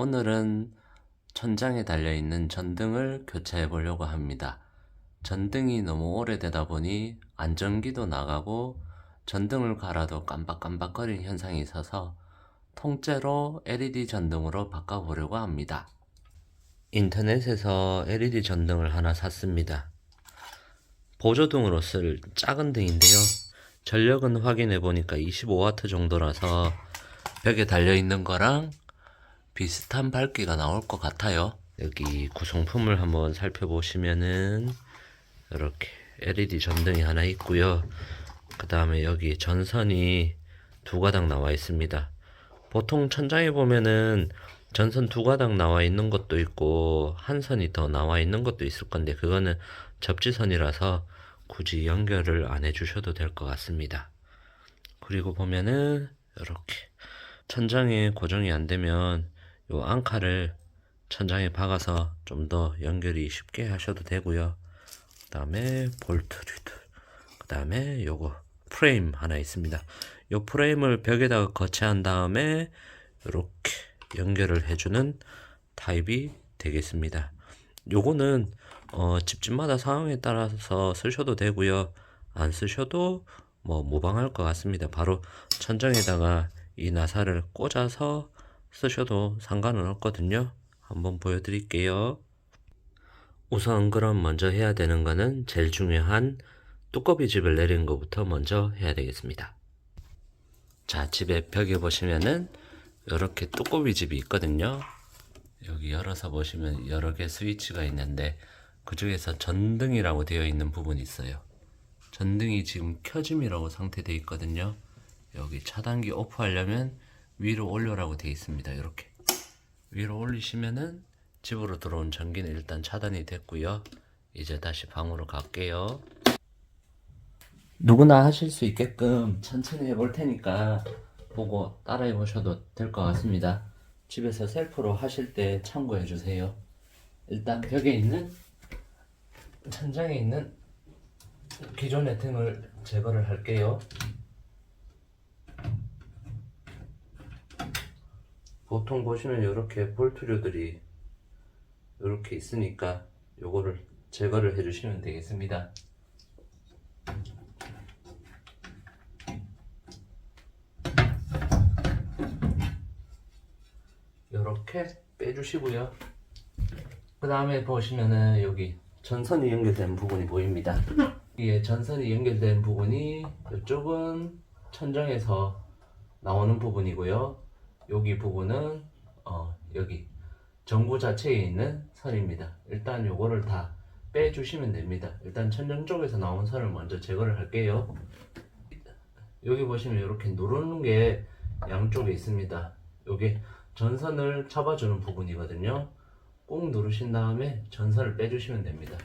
오늘은 천장에 달려있는 전등을 교체해 보려고 합니다. 전등이 너무 오래되다 보니 안전기도 나가고 전등을 갈아도 깜박깜박거리는 현상이 있어서 통째로 LED 전등으로 바꿔보려고 합니다. 인터넷에서 LED 전등을 하나 샀습니다. 보조등으로 쓸 작은 등인데요. 전력은 확인해 보니까 25W 정도라서 벽에 달려 있는 거랑 비슷한 밝기가 나올 것 같아요. 여기 구성품을 한번 살펴보시면은 이렇게 LED 전등이 하나 있고요. 그 다음에 여기 전선이 두 가닥 나와 있습니다. 보통 천장에 보면은 전선 두 가닥 나와 있는 것도 있고 한 선이 더 나와 있는 것도 있을 건데 그거는 접지선이라서 굳이 연결을 안 해주셔도 될 것 같습니다. 그리고 보면은 이렇게 천장에 고정이 안 되면 요 앙카를 천장에 박아서 좀 더 연결이 쉽게 하셔도 되고요. 그 다음에 볼트류들 그 다음에 요거 프레임 하나 있습니다. 요 프레임을 벽에다가 거치한 다음에 이렇게 연결을 해주는 타입이 되겠습니다. 요거는 어, 집집마다 상황에 따라서 쓰셔도 되고요. 안 쓰셔도 뭐 무방할 것 같습니다. 바로 천장에다가 이 나사를 꽂아서 쓰셔도 상관은 없거든요. 한번 보여드릴게요. 우선 그럼 먼저 해야 되는 거는 제일 중요한 뚜껑이 집을 내리는 것부터 먼저 해야 되겠습니다. 자, 집에 벽에 보시면은 이렇게 뚜껑이 집이 있거든요. 여기 열어서 보시면 여러 개 스위치가 있는데 그 중에서 전등이라고 되어 있는 부분이 있어요. 전등이 지금 켜짐이라고 상태되어 있거든요. 여기 차단기 오프하려면 위로 올려라고 되어 있습니다. 이렇게 위로 올리시면은 집으로 들어온 전기는 일단 차단이 됐고요. 이제 다시 방으로 갈게요. 누구나 하실 수 있게끔 천천히 해볼 테니까 보고 따라해 보셔도 될 것 같습니다. 집에서 셀프로 하실 때 참고해 주세요. 일단 벽에 있는 천장에 있는 기존의 등을 제거를 할게요. 보통 보시면 이렇게 볼트류들이 이렇게 있으니까 요거를 제거를 해주시면 되겠습니다. 이렇게 빼주시고요. 그 다음에 보시면은 여기 전선이 연결된 부분이 보입니다. 이게 전선이 연결된 부분이 이쪽은 천장에서 나오는 부분이고요. 여기 부분은 어, 여기 전구 자체에 있는 선입니다. 일단 요거를 다 빼주시면 됩니다. 일단 천장 쪽에서 나온 선을 먼저 제거를 할게요. 여기 보시면 이렇게 누르는 게 양쪽에 있습니다. 요게 전선을 잡아주는 부분이거든요. 꾹 누르신 다음에 전선을 빼주시면 됩니다.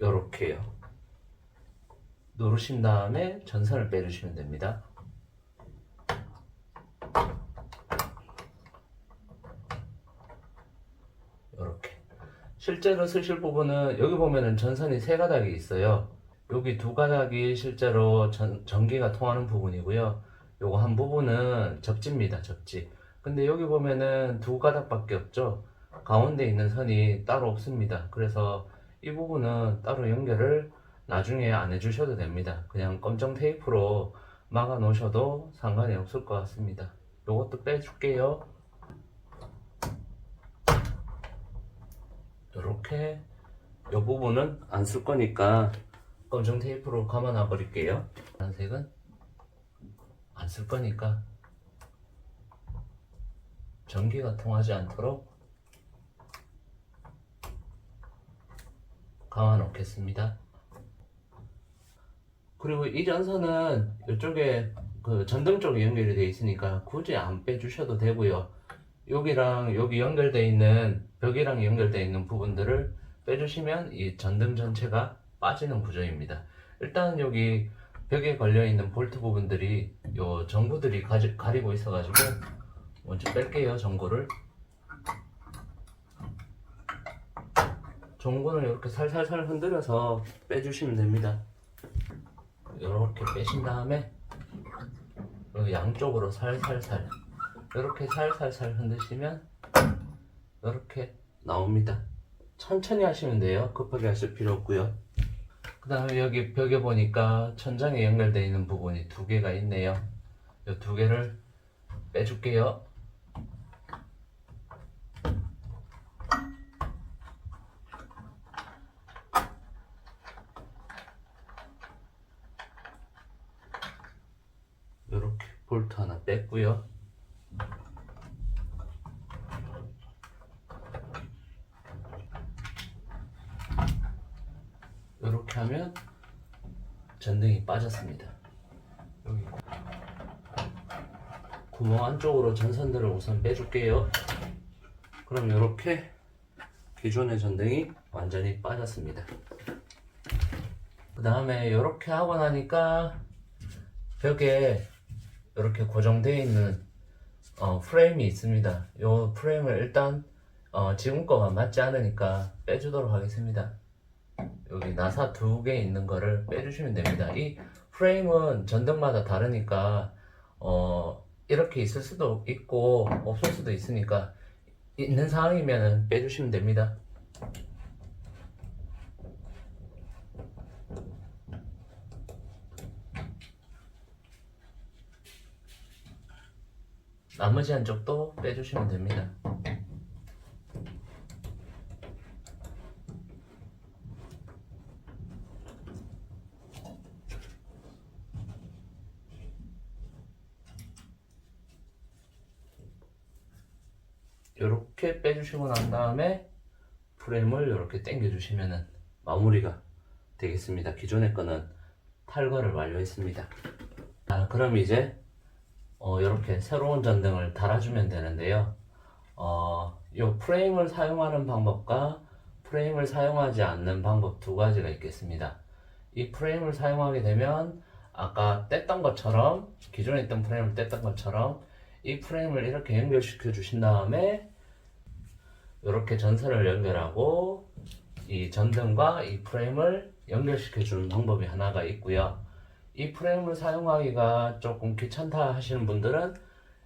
요렇게요. 누르신 다음에 전선을 빼주시면 됩니다. 요렇게. 실제로 쓰실 부분은 여기 보면은 전선이 세 가닥이 있어요. 여기 두 가닥이 실제로 전, 전기가 통하는 부분이고요. 요거 한 부분은 접지입니다. 접지. 근데 여기 보면은 두 가닥밖에 없죠. 가운데 있는 선이 따로 없습니다. 그래서 이 부분은 따로 연결을 나중에 안 해주셔도 됩니다. 그냥 검정 테이프로 막아 놓으셔도 상관이 없을 것 같습니다. 요것도 빼줄게요. 이렇게 이 부분은 안 쓸 거니까 검정 테이프로 감아놔 버릴게요. 파란색은 안 쓸 거니까 전기가 통하지 않도록 감아 놓겠습니다. 그리고 이 전선은 이쪽에 그 전등 쪽에 연결이 되어 있으니까 굳이 안 빼주셔도 되고요. 여기랑 여기 연결되어 있는 벽이랑 연결되어 있는 부분들을 빼주시면 이 전등 전체가 빠지는 구조입니다. 일단 여기 벽에 걸려 있는 볼트 부분들이 요 전구들이 가지, 가리고 있어가지고 먼저 뺄게요 전구를. 전구는 이렇게 살살살 흔들어서 빼주시면 됩니다. 이렇게 빼신 다음에 양쪽으로 살살살 이렇게 살살살 흔드시면 이렇게 나옵니다. 천천히 하시면 돼요. 급하게 하실 필요 없고요. 그 다음에 여기 벽에 보니까 천장에 연결되어 있는 부분이 두 개가 있네요. 이 두 개를 빼줄게요. 이렇게 볼트 하나 뺐고요. 이렇게 하면 전등이 빠졌습니다. 여기 구멍 안쪽으로 전선들을 우선 빼줄게요. 그럼 이렇게 기존의 전등이 완전히 빠졌습니다. 그 다음에 이렇게 하고 나니까 벽에 이렇게 고정되어 있는 어, 프레임이 있습니다. 이 프레임을 일단 어, 지금 거와 맞지 않으니까 빼주도록 하겠습니다. 여기 나사 두 개 있는 거를 빼주시면 됩니다. 이 프레임은 전등마다 다르니까 어, 이렇게 있을 수도 있고 없을 수도 있으니까 있는 상황이면 빼주시면 됩니다. 나머지 한쪽도 빼주시면 됩니다. 이렇게 빼주시고 난 다음에 프레임을 이렇게 당겨 주시면은 마무리가 되겠습니다. 기존의 거는 탈거를 완료했습니다. 아, 그럼 이제 어, 이렇게 새로운 전등을 달아주면 되는데요. 어, 이 프레임을 사용하는 방법과 프레임을 사용하지 않는 방법 두 가지가 있겠습니다. 이 프레임을 사용하게 되면 아까 뗐던 것처럼 기존에 있던 프레임을 뗐던 것처럼 이 프레임을 이렇게 연결시켜 주신 다음에 이렇게 전선을 연결하고 이 전등과 이 프레임을 연결시켜 주는 방법이 하나가 있고요. 이 프레임을 사용하기가 조금 귀찮다 하시는 분들은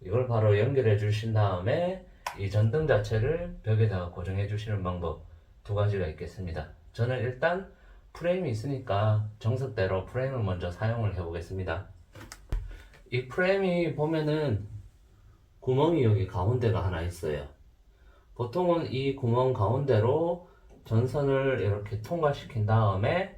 이걸 바로 연결해 주신 다음에 이 전등 자체를 벽에다가 고정해 주시는 방법 두 가지가 있겠습니다. 저는 일단 프레임이 있으니까 정석대로 프레임을 먼저 사용을 해 보겠습니다. 이 프레임이 보면은 구멍이 여기 가운데가 하나 있어요. 보통은 이 구멍 가운데로 전선을 이렇게 통과시킨 다음에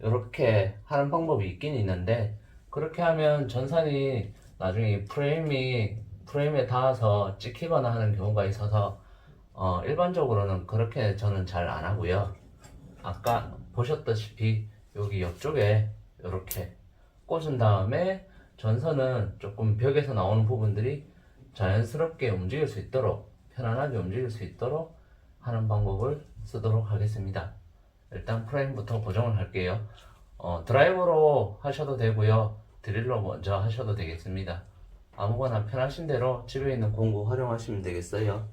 이렇게 하는 방법이 있긴 있는데 그렇게 하면 전선이 나중에 이 프레임이 프레임에 닿아서 찍히거나 하는 경우가 있어서 어, 일반적으로는 그렇게 저는 잘 안 하고요. 아까 보셨다시피 여기 옆쪽에 이렇게 꽂은 다음에 전선은 조금 벽에서 나오는 부분들이 자연스럽게 움직일 수 있도록 편안하게 움직일 수 있도록 하는 방법을 쓰도록 하겠습니다. 일단 프레임부터 고정을 할게요. 어, 드라이버로 하셔도 되고요. 드릴로 먼저 하셔도 되겠습니다. 아무거나 편하신 대로 집에 있는 공구 활용하시면 되겠어요.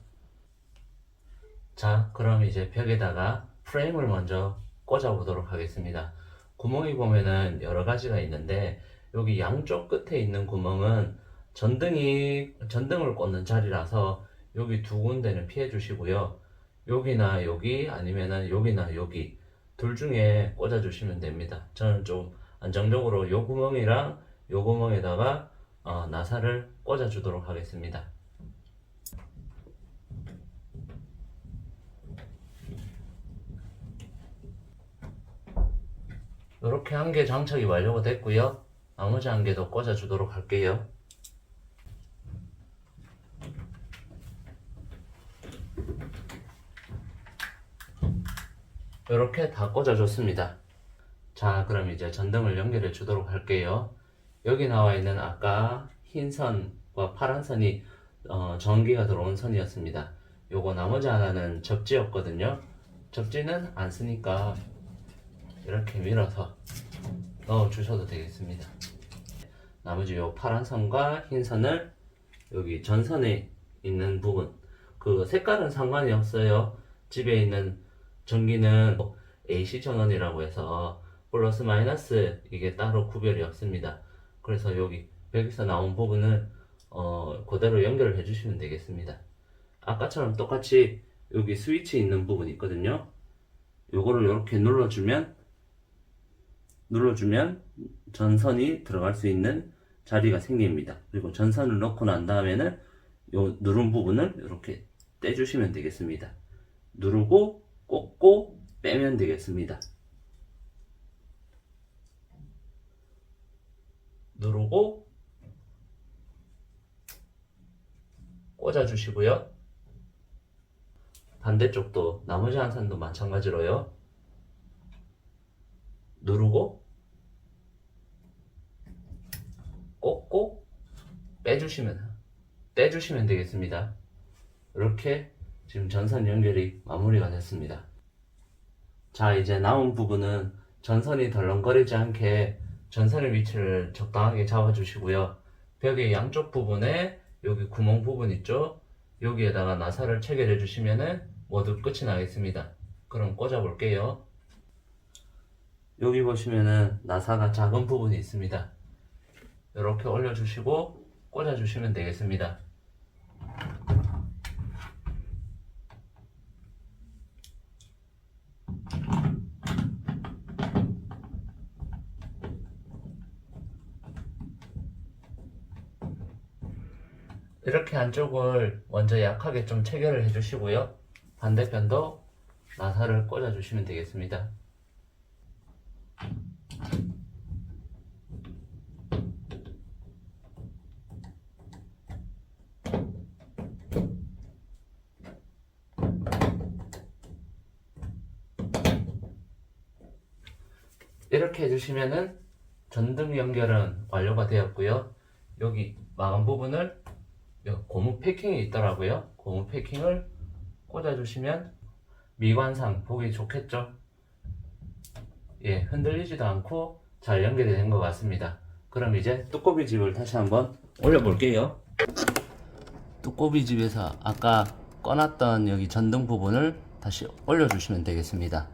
자, 그럼 이제 벽에다가 프레임을 먼저 꽂아 보도록 하겠습니다. 구멍이 보면은 여러 가지가 있는데 여기 양쪽 끝에 있는 구멍은 전등이 전등을 꽂는 자리라서 여기 두 군데는 피해 주시고요. 여기나 여기 아니면은 여기나 여기 둘 중에 꽂아 주시면 됩니다. 저는 좀 안정적으로 요 구멍이랑 요 구멍에다가 어, 나사를 꽂아 주도록 하겠습니다. 이렇게 한 개 장착이 완료가 됐고요. 나머지 한 개도 꽂아 주도록 할게요. 이렇게 다 꽂아줬습니다. 자, 그럼 이제 전등을 연결해 주도록 할게요. 여기 나와 있는 아까 흰 선과 파란 선이 어, 전기가 들어온 선이었습니다. 요거 나머지 하나는 접지였거든요. 접지는 안 쓰니까 이렇게 밀어서 넣어 주셔도 되겠습니다. 나머지 요 파란 선과 흰 선을 여기 전선에 있는 부분 그 색깔은 상관이 없어요. 집에 있는 전기는 AC 전원이라고 해서 플러스 마이너스 이게 따로 구별이 없습니다. 그래서 여기 여기서 나온 부분을 어, 그대로 연결을 해주시면 되겠습니다. 아까처럼 똑같이 여기 스위치 있는 부분이 있거든요. 요거를 이렇게 눌러주면 눌러주면 전선이 들어갈 수 있는 자리가 생깁니다. 그리고 전선을 넣고 난 다음에는 요 누른 부분을 이렇게 떼주시면 되겠습니다. 누르고 꽂고 빼면 되겠습니다. 누르고 꽂아주시고요. 반대쪽도 나머지 한 산도 마찬가지로요. 누르고 꽂고 빼주시면 떼주시면 되겠습니다. 이렇게 지금 전선 연결이 마무리가 됐습니다. 자 이제 남은 부분은 전선이 덜렁거리지 않게 전선의 위치를 적당하게 잡아주시고요. 벽의 양쪽 부분에 여기 구멍 부분 있죠? 여기에다가 나사를 체결해 주시면은 모두 끝이 나겠습니다. 그럼 꽂아 볼게요. 여기 보시면은 나사가 작은 부분이 있습니다. 이렇게 올려주시고 꽂아주시면 되겠습니다. 이렇게 한쪽을 먼저 약하게 좀 체결을 해주시고요. 반대편도 나사를 꽂아주시면 되겠습니다. 이렇게 해주시면은 전등 연결은 완료가 되었고요. 여기 마감 부분을 요 고무 패킹이 있더라고요. 고무 패킹을 꽂아주시면 미관상 보기 좋겠죠? 예, 흔들리지도 않고 잘 연결이 된것 같습니다. 그럼 이제 뚜꼬비 집을 다시 한번 올려볼게요. 뚜꼬비 집에서 아까 꺼놨던 여기 전등 부분을 다시 올려주시면 되겠습니다.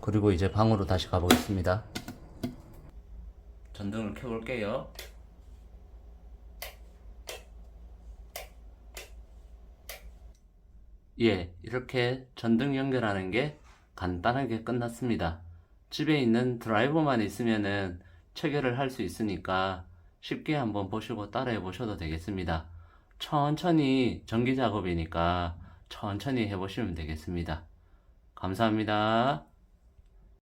그리고 이제 방으로 다시 가보겠습니다. 전등을 켜볼게요. 예, 이렇게 전등 연결하는 게 간단하게 끝났습니다. 집에 있는 드라이버만 있으면은 체결을 할 수 있으니까 쉽게 한번 보시고 따라해 보셔도 되겠습니다. 천천히 전기 작업이니까 천천히 해보시면 되겠습니다. 감사합니다.